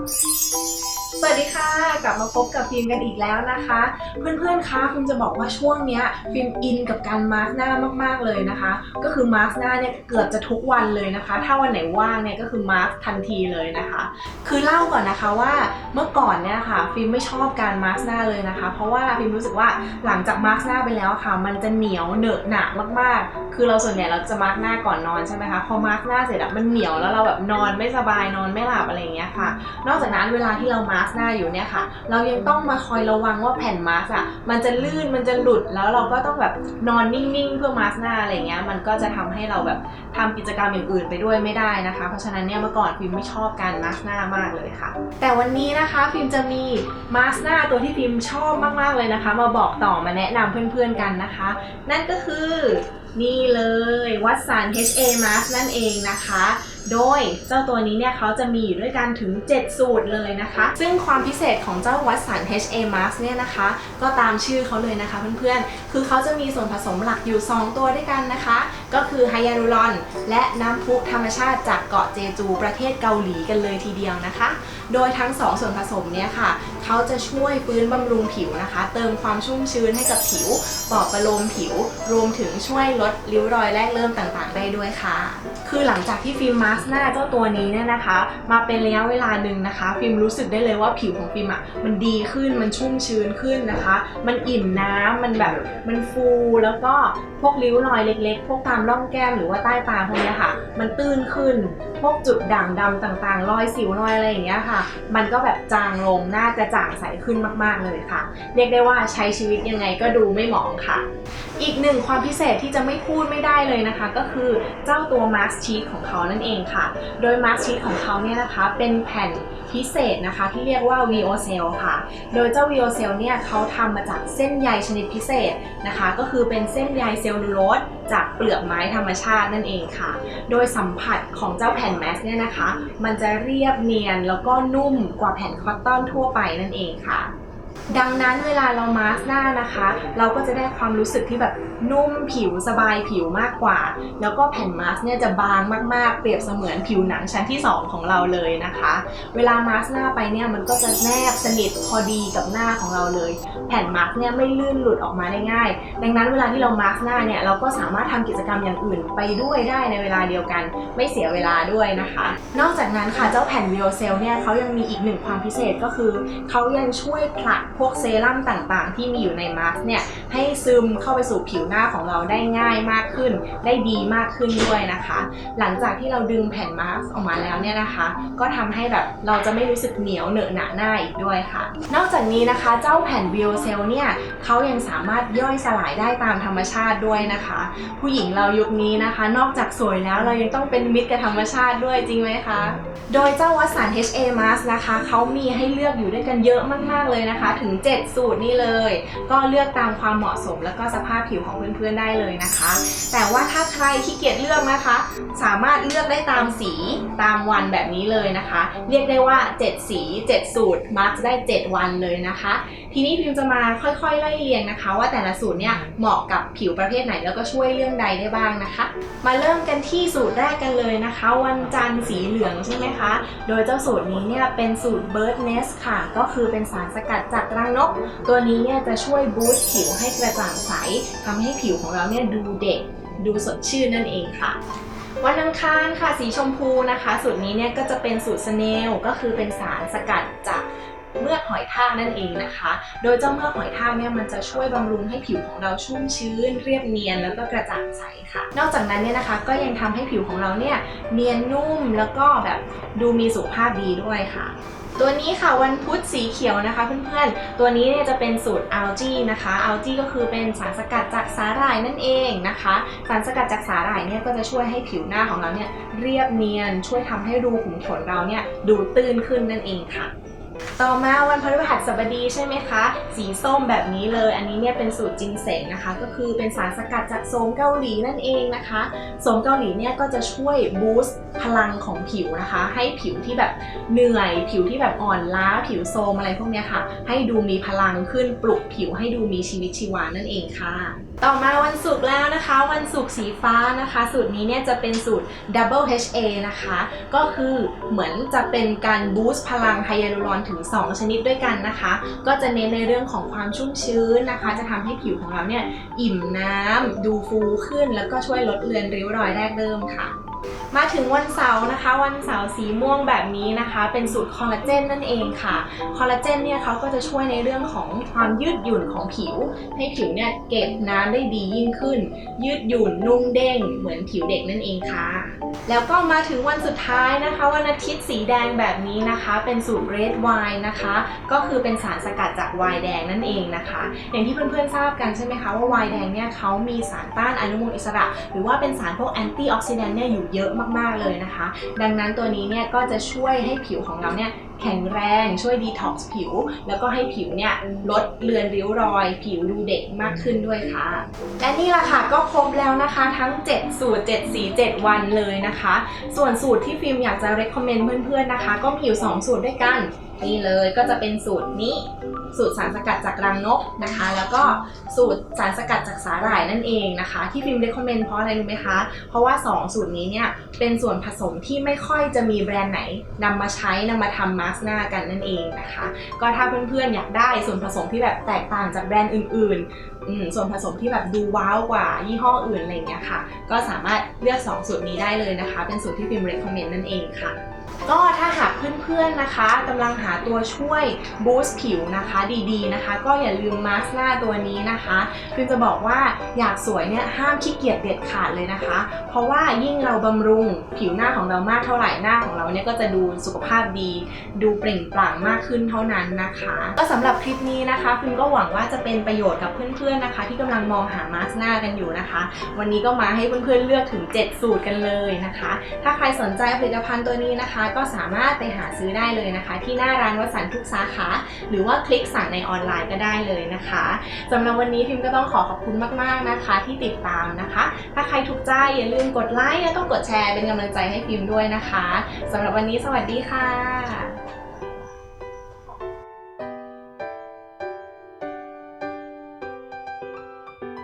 Música สวัสดีค่ะ กลับมาพบกับฟิล์มกันอีกแล้วนะคะ เพื่อนๆคะฟิล์มจะบอกว่าช่วงเนี้ยฟิล์มอินกับการมาร์กหน้ามากๆเลยนะคะ ก็คือมาร์กหน้าเนี่ยเกือบจะทุกวันเลยนะคะ ถ้าวันไหนว่างเนี่ยก็คือมาร์กทันทีเลยนะคะ คือเล่าก่อนนะคะว่าเมื่อก่อนเนี่ยค่ะฟิล์มไม่ชอบการมาร์กหน้าเลยนะคะ เพราะว่าฟิล์มรู้สึกว่าหลังจากมาร์กหน้าไปแล้วค่ะ มันจะเหนียวเหนอะหนะมากๆ คือเราส่วนใหญ่เราจะมาร์กหน้าก่อนนอนใช่ไหมคะพอมาร์กหน้าเสร็จอะมันเหนียวแล้วเราแบบนอนไม่สบายนอนไม่หลับอะไรอย่างเงี้ยค่ะ นอกจากนั้นเวลาที่เรามาร์กหน้าอยู่เนี่ยค่ะ เรายังต้องมาคอยระวังว่าแผ่นมาร์กอะมันจะลื่นมันจะหลุดแล้วเราก็ต้องแบบนอนนิ่งๆเพื่อมาร์หน้าอะไรเงี้ยมันก็จะทำให้เราแบบทำกิจกรรมอย่างอื่นไปด้วยไม่ได้นะคะ เพราะฉะนั้นเนี่ยเมื่อก่อนฟิล์มไม่ชอบการมาร์หน้ามากเลยค่ะ แต่วันนี้นะคะฟิล์มจะมีมาร์หน้าตัวที่ฟิล์มชอบมากๆเลยนะคะ มาบอกต่อมาแนะนำเพื่อนๆกันนะคะ นั่นก็คือนี่เลยวัตสัน HA Mask นั่นเองนะคะ โดยเจ้าตัวนี้เนี่ยเขาจะมีอยู่ด้วยกันถึง 7 สูตรเลยนะคะ ซึ่งความพิเศษของเจ้าวัตสัน HA Mask เนี่ยนะคะ ก็ตามชื่อเขาเลยนะคะเพื่อนๆ คือเขาจะมีส่วนผสมหลักอยู่ 2 ตัวด้วยกันนะคะ ก็คือไฮยาลูรอนและน้ำพุธรรมชาติจากเกาะเจจูประเทศเกาหลีกันเลยทีเดียวนะคะ โดยทั้ง2ส่วนผสมเนี่ยค่ะ เขาจะช่วยฟื้นบำรุงผิวนะคะ เติมความชุ่มชื้นให้กับผิวปลอบประโลมผิว รวมถึงช่วยลดริ้วรอยแรกเริ่มต่างๆ ได้ด้วยค่ะ คือหลังจากที่ฟิล์มมาสหน้าเจ้าตัวนี้เนี่ยนะคะ มาเป็นระยะเวลาหนึ่งนะคะ ฟิล์มรู้สึกได้เลยว่าผิวของฟิล์มอะมันดีขึ้นมันชุ่มชื้นขึ้นนะคะ มันอิ่มน้ำมันแบบมันฟูแล้วก็พวกริ้วรอยเล็ก ๆ พวกตามร่องแก้มหรือว่าใต้ตาพวกเนี้ยค่ะ มันตื้นขึ้น พวกจุดด่างดำต่างๆ รอยสิวรอยอะไรอย่างเงี้ยค่ะ มันก็แบบจางลงหน้ากระจางใสขึ้นมากๆเลยค่ะ เรียกได้ว่าใช้ชีวิตยังไงก็ดูไม่หมองค่ะ อีกหนึ่งความพิเศษที่จะไม่พูดไม่ได้เลยนะคะ ก็คือเจ้าตัวมาร์ h ชี t ของเขานั่นเองค่ะ โดยมาร์ h ชี t ของเขาเนี่ยนะคะ เป็นแผ่นพิเศษนะคะที่เรียกว่า VO Cell ค่ะ โดยเจ้า VO Cell เนี่ยเขาทำมาจากเส้นใยชนิดพิเศษนะคะ ก็คือเป็นเส้นใยเซลลูโลส จากเปลือกไม้ธรรมชาตินั่นเองค่ะ โดยสัมผัสของเจ้าแผ่นแมสเนี่ยนะคะ มันจะเรียบเนียนแล้วก็นุ่มกว่าแผ่นคอตตอนทั่วไปนั่นเองค่ะ ดังนั้นเวลาเรามาสก์หน้านะคะ เราก็จะได้ความรู้สึกที่แบบนุ่มผิวสบายผิวมากกว่า แล้วก็แผ่นมาสก์เนี่ยจะบางมากๆ เปรียบเสมือนผิวหนังชั้นที่ 2 ของเราเลยนะคะ เวลามาสก์หน้าไปเนี่ยมันก็จะแนบสนิทพอดีกับหน้าของเราเลย แผ่นมาสก์เนี่ยไม่ลื่นหลุดออกมาได้ง่าย ดังนั้นเวลาที่เรามาสก์หน้าเนี่ยเราก็สามารถทำกิจกรรมอย่างอื่นไปด้วยได้ในเวลาเดียวกัน ไม่เสียเวลาด้วยนะคะ นอกจากนั้นค่ะเจ้าแผ่น v i o c e l เนี่ยเขายังมีอีกหนึ่งความพิเศษก็คือเขายังช่วยผลักพวกเซรั่มต่างๆ ที่มีอยู่ในมาสก์เนี่ยให้ซึมเข้าไปสู่ผิวหน้าของเราได้ง่ายมากขึ้น ได้ดีมากขึ้นด้วยนะคะ หลังจากที่เราดึงแผ่นมาสก์ออกมาแล้วเนี่ยนะคะ ก็ทำให้แบบเราจะไม่รู้สึกเหนียวเหนอะหนะหน้าอีกด้วยค่ะ นอกจากนี้นะคะเจ้าแผ่น v i o c e l เนี่ยเขายังสามารถย่อยสลายได้ตามธรรมชาติด้วยนะคะ ผู้หญิงเรายุคนี้นะคะ นอกจากสวยแล้วเรายังต้องเป็นมิตรกับธรรมชาติด้วยจริงไหมคะ โดยเจ้าวัสสัน HA Mask นะคะเขามีให้เลือกอยู่ด้วยกันเยอะมากๆเลยนะคะถึง 7 สูตรนี่เลย ก็เลือกตามความเหมาะสมแล้วก็สภาพผิวของเพื่อนๆได้เลยนะคะ แต่ว่าถ้าใครขี้เกียจเลือกนะคะ สามารถเลือกได้ตามสีตามวันแบบนี้เลยนะคะ เรียกได้ว่า 7 สี 7 สูตรมาร์กได้ 7 วันเลยนะคะ ทีนี้พิมจะมาค่อยๆไล่เรียงนะคะ ว่าแต่ละสูตรเนี่ยเหมาะกับผิวประเภทไหนแล้วก็ช่วยเรื่องใดได้บ้างนะคะ มาเริ่มกันที่สูตรแรกกันเลยนะคะ วันจันทร์สีเหลืองใช่ไหมคะ โดยเจ้าสูตรนี้เนี่ยเป็นสูตร Bird Nest ค่ะ ก็คือเป็นสารสกัดจากรังนก ตัวนี้เนี่ยจะช่วยบูสต์ผิวให้กระจ่างใสทำให้ผิวของเราเนี่ยดูเด็ก ดูสดชื่นนั่นเองค่ะวันอังคารค่ะสีชมพูนะคะ สูตรนี้เนี่ยก็จะเป็นสูตรสเนลก็คือเป็นสารสกัดจาก เมือกหอยทากนั่นเองนะคะ โดยเจ้าเมือกหอยทากเนี่ยมันจะช่วยบำรุงให้ผิวของเราชุ่มชื้น เรียบเนียนแล้วก็กระจ่างใสค่ะ นอกจากนั้นเนี่ยนะคะก็ยังทำให้ผิวของเราเนี่ยเนียนนุ่มแล้วก็แบบดูมีสุขภาพดีด้วยค่ะตัวนี้ค่ะวันพุธสีเขียวนะคะเพื่อนๆ ตัวนี้เนี่ยจะเป็นสูตรอัลจีนะคะอัลจีก็คือเป็นสารสกัดจากสาหร่ายนั่นเองนะคะ สารสกัดจากสาหร่ายเนี่ยก็จะช่วยให้ผิวหน้าของเราเนี่ยเรียบเนียน ช่วยทำให้รูขุมขนเราเนี่ยดูตื้นขึ้นนั่นเองค่ะ ต่อมาวันพฤหัสบดีใช่ไหมคะ สีส้มแบบนี้เลย อันนี้เนี่ยเป็นสูตรจินเสงนะคะ ก็คือเป็นสารสกัดจากโสมเกาหลีนั่นเองนะคะโสมเกาหลีเนี่ยก็จะช่วยบูสต์พลังของผิวนะคะ ให้ผิวที่แบบเหนื่อย ผิวที่แบบอ่อนล้า ผิวโทรมอะไรพวกเนี้ยค่ะ ให้ดูมีพลังขึ้นปลุกผิวให้ดูมีชีวิตชีวานั่นเองค่ะ ต่อมาวันศุกร์แล้วนะคะ วันศุกร์สีฟ้านะคะ สูตรนี้เนี่ยจะเป็นสูตร Double HA นะคะ ก็คือเหมือนจะเป็นการบูสต์พลังไฮยาลูรอนถึง 2 ชนิดด้วยกันนะคะ ก็จะเน้นในเรื่องของความชุ่มชื้นนะคะ จะทำให้ผิวของเราเนี่ยอิ่มน้ำดูฟูขึ้น แล้วก็ช่วยลดเลือนริ้วรอยแรกเริ่มค่ะ มาถึงวันเสาร์นะคะ วันเสาร์สีม่วงแบบนี้นะคะ เป็นสูตรคอลลาเจนนั่นเองค่ะ คอลลาเจนเนี่ยเขาก็จะช่วยในเรื่องของความยืดหยุ่นของผิว ให้ผิวเนี่ยเก็บน้ำได้ดียิ่งขึ้น ยืดหยุ่นนุ่มเด้ง เหมือนผิวเด็กนั่นเองค่ะ แล้วก็มาถึงวันสุดท้ายนะคะ วันอาทิตย์สีแดงแบบนี้นะคะ เป็นสูตร red wine นะคะ ก็คือเป็นสารสกัดจากไวน์แดงนั่นเองนะคะ อย่างที่เพื่อนๆทราบกันใช่ไหมคะว่าไวน์แดงเนี่ยเขามีสารต้านอนุมูลอิสระ หรือว่าเป็นสารพวกแอนตี้ออกซิแดนต์เนี่ยอยู่เยอะมากๆเลยนะคะ ดังนั้นตัวนี้เนี่ยก็จะช่วยให้ผิวของเราเนี่ยแข็งแรงช่วยดีท็อกซ์ผิว แล้วก็ให้ผิวเนี่ยลดเลือนริ้วรอย ผิวดูเด็กมากขึ้นด้วยค่ะ และนี่แหละค่ะก็ครบแล้วนะคะทั้ง 7 สูตร 7 สี 7 วันเลยนะคะ ส่วนสูตรที่ฟิล์มอยากจะ recommend เพื่อนๆนะคะ ก็มีอยู่ 2 สูตรด้วยกัน นี่เลยก็จะเป็นสูตรนี้ สูตรสารสกัดจากรังนกนะคะ แล้วก็สูตรสารสกัดจากสาหร่ายนั่นเองนะคะ ที่ฟิล์ม recommend เพราะอะไรรู้ไหมคะ เพราะว่า 2 สูตรนี้เนี่ยเป็นส่วนผสมที่ไม่ค่อยจะมีแบรนด์ไหนนำมาใช้นำมาทำมาสก์หน้ากันนั่นเองนะคะ ก็ถ้าเพื่อนๆอยากได้ส่วนผสมที่แบบแตกต่างจากแบรนด์อื่นๆส่วนผสมที่แบบดูว้าวกว่ายี่ห้ออื่นอะไรอย่างเงี้ยค่ะ ก็สามารถเลือก 2 สูตรนี้ได้เลยนะคะ เป็นสูตรที่ฟิล์ม recommend นั่นเองค่ะ ก็ถ้าหากเพื่อนๆนะคะกำลังหาตัวช่วยบูสต์ผิวนะคะดีๆนะคะ ก็อย่าลืมมาสก์หน้าตัวนี้นะคะฟิล์มจะบอกว่าอยากสวยเนี่ยห้ามขี้เกียจเด็ดขาดเลยนะคะ เพราะว่ายิ่งเราบำรุงผิวหน้าของเรามากเท่าไหร่หน้าของเราเนี่ยก็จะดูสุขภาพดี ดูเปล่งปลั่งมากขึ้นเท่านั้นนะคะ ก็สำหรับคลิปนี้นะคะฟิล์มก็หวังว่าจะเป็นประโยชน์กับเพื่อนๆนะคะ ที่กำลังมองหามาสก์หน้ากันอยู่นะคะ วันนี้ก็มาให้เพื่อนๆเลือกถึง 7 สูตรกันเลยนะคะ ถ้าใครสนใจผลิตภัณฑ์ตัวนี้นะคะก็สามารถไปหาซื้อได้เลยนะคะ ที่หน้าร้านวสันทุกสาขา หรือว่าคลิกสั่งในออนไลน์ก็ได้เลยนะคะสำหรับวันนี้พิมก็ต้องขอขอบคุณมากๆนะคะ ที่ติดตามนะคะ ถ้าใครถูกใจอย่าลืมกดไลค์แล้วก็กดแชร์เป็นกำลังใจให้พิมด้วยนะคะสำหรับวันนี้สวัสดีค่ะ